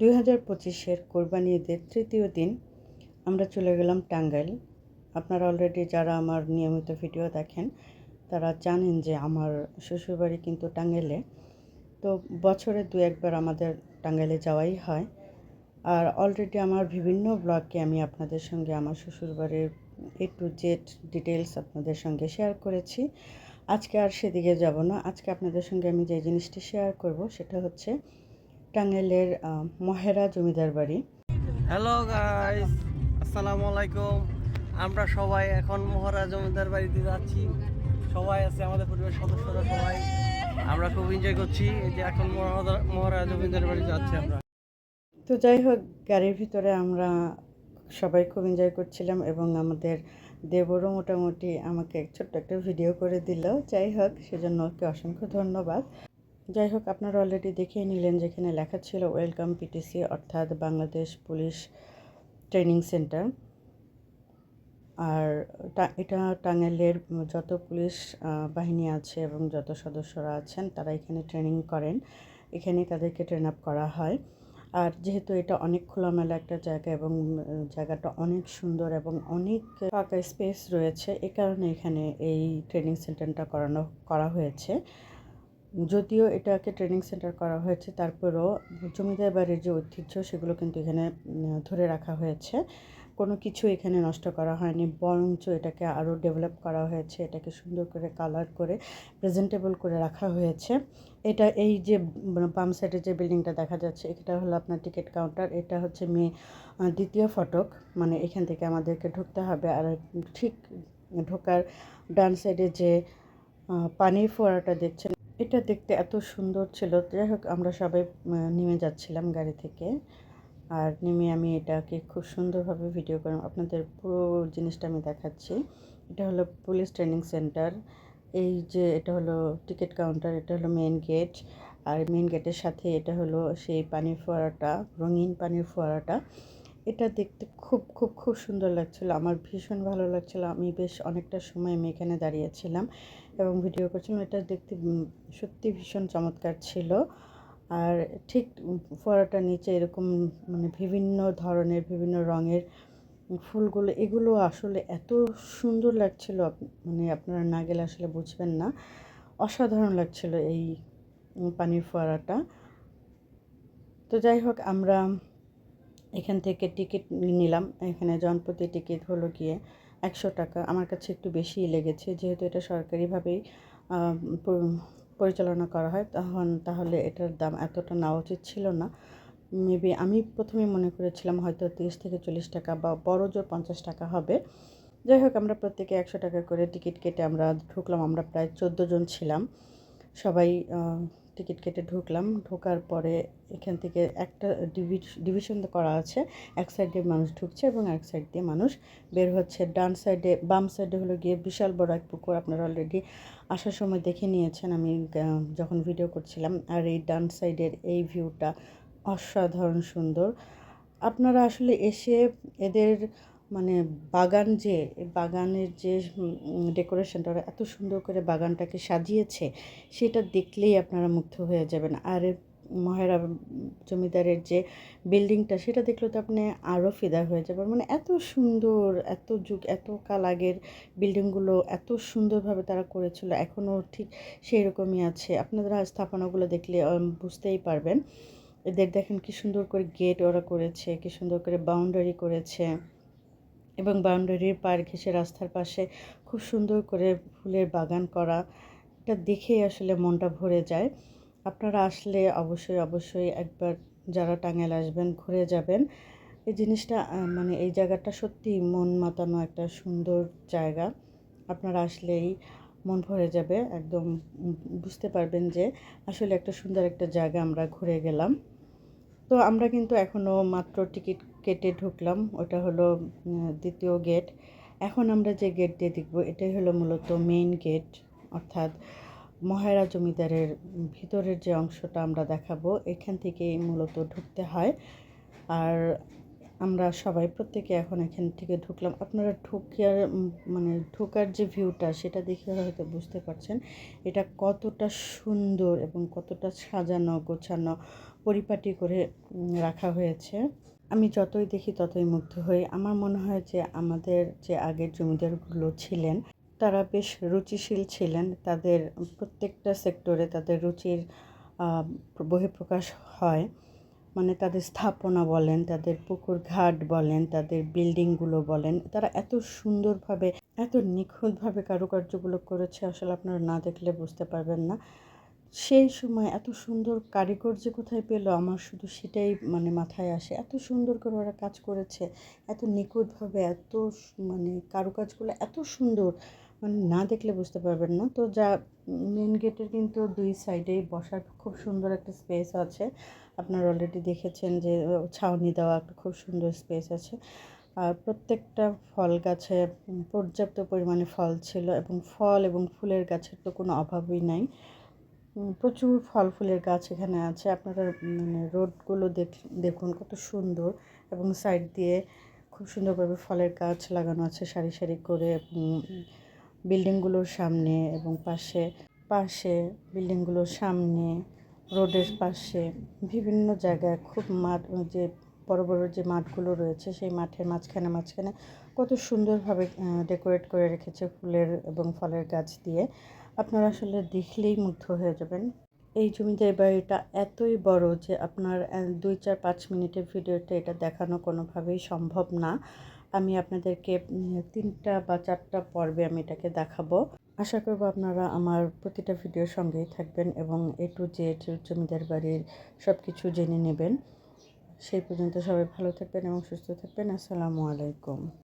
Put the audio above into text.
দুই হাজার পঁচিশের কোরবানি ঈদের তৃতীয় দিন আমরা চলে গেলাম টাঙ্গাইল। আপনারা অলরেডি যারা আমার নিয়মিত ভিডিও দেখেন, তারা জানেন যে আমার শ্বশুরবাড়ি কিন্তু টাঙ্গাইলে। তো বছরে দু একবার আমাদের টাঙ্গাইলে যাওয়াই হয়। আর অলরেডি আমার বিভিন্ন ব্লগে আমি আপনাদের সঙ্গে আমার শ্বশুরবাড়ির এ টু জেড ডিটেলস আপনাদের সঙ্গে শেয়ার করেছি। আজকে আর সেদিকে যাব না। আজকে আপনাদের সঙ্গে আমি যে জিনিসটি শেয়ার করব, সেটা হচ্ছে টাঙ্গাইলের মহেরা জমিদার বাড়ি। হ্যালো গাইস আসসালামু আলাইকুম। আমরা সবাই এখন মহারাজ জমিদার বাড়িতে যাচ্ছি। সবাই আছে আমাদের পরিবারের সদস্যরা সবাই। আমরা খুব এনজয় করছি। এই যে এখন মহারাজ জমিদার বাড়ি যাচ্ছি আমরা। তো যাই হোক গাড়ির ভিতরে আমরা সবাই খুব এনজয় করছিলাম এবং আমাদের দেবরও মোটামুটি আমাকে ছোট্ট একটা ভিডিও করে দিল। যাই হোক সেজন্য ওকে অসংখ্য ধন্যবাদ। যাই হোক, আপনারা অলরেডি দেখিয়ে নিলেন যেখানে লেখা ছিল ওয়েলকাম পিটিসি অর্থাৎ বাংলাদেশ পুলিশ ট্রেনিং সেন্টার আর এটা টাঙ্গাইলের যত পুলিশ বাহিনী আছে এবং যত সদস্যরা আছেন, তারা এখানে ট্রেনিং করেন। এখানে তাদেরকে ট্রেন আপ করা হয়। আর যেহেতু এটা অনেক খোলামেলা একটা জায়গা এবং জায়গাটা অনেক সুন্দর এবং অনেক ফাঁকা স্পেস রয়েছে, এ কারণে এখানে এই ট্রেনিং সেন্টারটা করানো, করা হয়েছে। যদিও এটাকে ট্রেনিং সেন্টার করা হয়েছে, তারপরেও জমিদার বাড়ির যে ঐতিহ্য সেগুলো কিন্তু এখানে ধরে রাখা হয়েছে। কোনো কিছু এখানে নষ্ট করা হয়নি, বরঞ্চ এটাকে আরও ডেভেলপ করা হয়েছে, এটাকে সুন্দর করে কালার করে প্রেজেন্টেবল করে রাখা হয়েছে। এটা এই যে ব- বাম সাইডে যে বিল্ডিংটা দেখা যাচ্ছে, এটা হলো আপনার টিকিট কাউন্টার এটা হচ্ছে মেয়ে দ্বিতীয় ফটক। মানে এখান থেকে আমাদেরকে ঢুকতে হবে আর ঠিক ঢোকার ডান সাইডে যে পানির ফোয়ারাটা দেখছেন এটা দেখতে এত সুন্দর ছিল। যাই হোক, আমরা সবাই নেমে যাচ্ছিলাম গাড়ি থেকে। আর নেমে আমি এটাকে খুব সুন্দরভাবে ভিডিও করে আপনাদের পুরো জিনিসটা আমি দেখাচ্ছি। এটা হলো পুলিশ ট্রেনিং সেন্টার এই যে এটা হলো টিকিট কাউন্টার এটা হলো মেন গেট আর মেন গেটের সাথে এটা হলো সেই পানির ফোয়ারাটা, রঙিন পানির ফোয়ারাটা। এটা দেখতে খুব খুব খুব সুন্দর লাগছিল। আমার ভীষণ ভালো লাগছিল। আমি বেশ অনেকটা সময় আমি এখানে দাঁড়িয়েছিলাম এবং ভিডিও করছিলাম। এটা দেখতে সত্যি ভীষণ চমৎকার ছিল। আর ঠিক ফোয়ারাটার নিচে এরকম মানে বিভিন্ন ধরনের, বিভিন্ন রঙের ফুলগুলো, এগুলো আসলে এত সুন্দর লাগছিল। মানে আপনারা না গেলে আসলে বুঝবেন না। অসাধারণ লাগছিল এই পানির ফোয়ারাটা। তো যাই হোক, আমরা এখান থেকে টিকিট নিলাম। এখানে জনপ্রতি টিকিট হলো গিয়ে একশো টাকা। আমার কাছে একটু বেশিই লেগেছে। যেহেতু এটা সরকারিভাবেই পরিচালনা করা হয়, তখন তাহলে এটার দাম এতটা নেওয়া উচিত ছিল না। মেবি আমি প্রথমে মনে করেছিলাম হয়তো তিরিশ থেকে চল্লিশ টাকা বা বড় জোর পঞ্চাশ টাকা হবে। যাই হোক, আমরা প্রত্যেকে একশো টাকা করে টিকিট কেটে আমরা ঢুকলাম। আমরা প্রায় চোদ্দ জন ছিলাম। সবাই টিকিট কেটে ঢুকলাম। ঢোকার পরে এখান থেকে একটা ডিভিশন করা আছে। এক সাইড দিয়ে মানুষ ঢুকছে এবং এক সাইড দিয়ে মানুষ বের হচ্ছে। ডান সাইডে বাম সাইডে হলো গিয়ে বিশাল বড় এক পুকুর। আপনারা অলরেডি আসার সময় দেখে নিয়েছেন। আমি যখন ভিডিও করছিলাম, আর এই ডান সাইডের এই ভিউটা অসাধারণ সুন্দর। আপনারা আসলে এসে এদের মানে বাগান যে, বাগানের যে ডেকোরেশনটা, ওরা এত সুন্দর করে বাগানটাকে সাজিয়েছে, সেটা দেখলেই আপনারা মুগ্ধ হয়ে যাবেন। আর মহেরা জমিদারের যে বিল্ডিংটা, সেটা দেখলে তো আপনি আরও ফিদা হয়ে যাবেন। মানে এত সুন্দর, এত যুগ, এত কাল আগের বিল্ডিংগুলো, এত সুন্দরভাবে তারা করেছিল, এখনও ঠিক সেই রকমই আছে আপনারা স্থাপনাগুলো দেখলে বুঝতেই পারবেন। এদের দেখেন কি সুন্দর করে গেট ওরা করেছে, কি সুন্দর করে বাউন্ডারি করেছে। এবং বাউন্ডারির পার ঘেঁষে রাস্তার পাশে খুব সুন্দর করে ফুলের বাগান করা, এটা দেখেই আসলে মনটা ভরে যায়। আপনারা আসলে অবশ্যই অবশ্যই একবার যারা টাঙ্গাইল আসবেন, ঘুরে যাবেন। এই জিনিসটা মানে এই জায়গাটা সত্যি মন মাতানো একটা সুন্দর জায়গা। আপনারা আসলেই মন ভরে যাবে, একদম বুঝতে পারবেন যে আসলে একটা সুন্দর একটা জায়গা আমরা ঘুরে গেলাম। তো আমরা কিন্তু এখনও মাত্র টিকিট কেটে ঢুকলাম ওটা হলো দ্বিতীয় গেট। এখন আমরা যে গেট দিয়ে দেখব এটাই হলো মূলত মেইন গেট অর্থাৎ মহেরা জমিদারের ভিতরের যে অংশটা আমরা দেখাবো এখান থেকেই মূলত ঢুকতে হয়। আর আমরা সবাই প্রত্যেকে এখন এখান থেকে ঢুকলাম। আপনারা উম, মানে ঢোকার যে ভিউটা সেটা দেখে হয়তো বুঝতে পারছেন এটা কতটা সুন্দর এবং কতটা সাজানো গোছানো পরিপাটি করে রাখা হয়েছে। আমি যতই দেখি ততই মুগ্ধ হই। আমার মনে হয় যে আমাদের যে আগের জমিদারগুলো ছিলেন, তারা বেশ রুচিশীল ছিলেন। তাদের প্রত্যেকটা সেক্টরে তাদের রুচির বহিঃপ্রকাশ হয়। মানে তাদের স্থাপনা বলেন, তাদের পুকুর ঘাট বলেন, তাদের বিল্ডিংগুলো বলেন, তারা এত সুন্দরভাবে, এত নিখুঁতভাবে কারুকার্যগুলো করেছে। আসলে আপনারা না দেখলে বুঝতে পারবেন না। সেই সময় এত সুন্দর কারিগর যে কোথায় পেল আমার শুধু সেটাই মানে মাথায় আসে। এত সুন্দর করে ওরা কাজ করেছে, এত নিখুঁতভাবে, এত মানে কারুকাজগুলো এত সুন্দর মানে না দেখলে বুঝতে পারবেন না। তো যা মেন গেটের কিন্তু দুই সাইডেই বসার খুব সুন্দর একটা স্পেস আছে। আপনারা অলরেডি দেখেছেন যে ছাউনি দেওয়া একটা খুব সুন্দর স্পেস আছে। আর প্রত্যেকটা ফল গাছে পর্যাপ্ত পরিমাণে ফল ছিল এবং ফল এবং ফুলের গাছের তো কোনো অভাবই নাই। প্রচুর ফল ফুলের গাছ এখানে আছে। আপনারা মানে রোডগুলো দেখ, দেখুন কত সুন্দর এবং সাইড দিয়ে খুব সুন্দরভাবে ফলের গাছ লাগানো আছে সারি সারি করে। বিল্ডিংগুলোর সামনে এবং পাশে পাশে বিল্ডিংগুলোর সামনে, রোডের পাশে বিভিন্ন জায়গায় খুব মাঠ যে বড় বড় যে মাঠগুলো রয়েছে সেই মাঠের মাঝখানে মাঝখানে কত সুন্দরভাবে ডেকোরেট করে রেখেছে ফুলের এবং ফলের গাছ দিয়ে। আপনারা আসলে দেখলেই মুগ্ধ হয়ে যাবেন। এই জমিদার বাড়িটা এতই বড় যে আপনার দুই চার পাঁচ মিনিটের ভিডিওতে এটা দেখানো কোনোভাবেই সম্ভব না। আমি আপনাদেরকে তিনটা বা চারটা পর্বে আমি এটাকে দেখাবো। আশা করব আপনারা আমার প্রতিটা ভিডিওর সঙ্গেই থাকবেন এবং এ টু জেড জমিদার বাড়ির সব কিছু জেনে নেবেন। সেই পর্যন্ত সবাই ভালো থাকবেন এবং সুস্থ থাকবেন। আসসালামু আলাইকুম।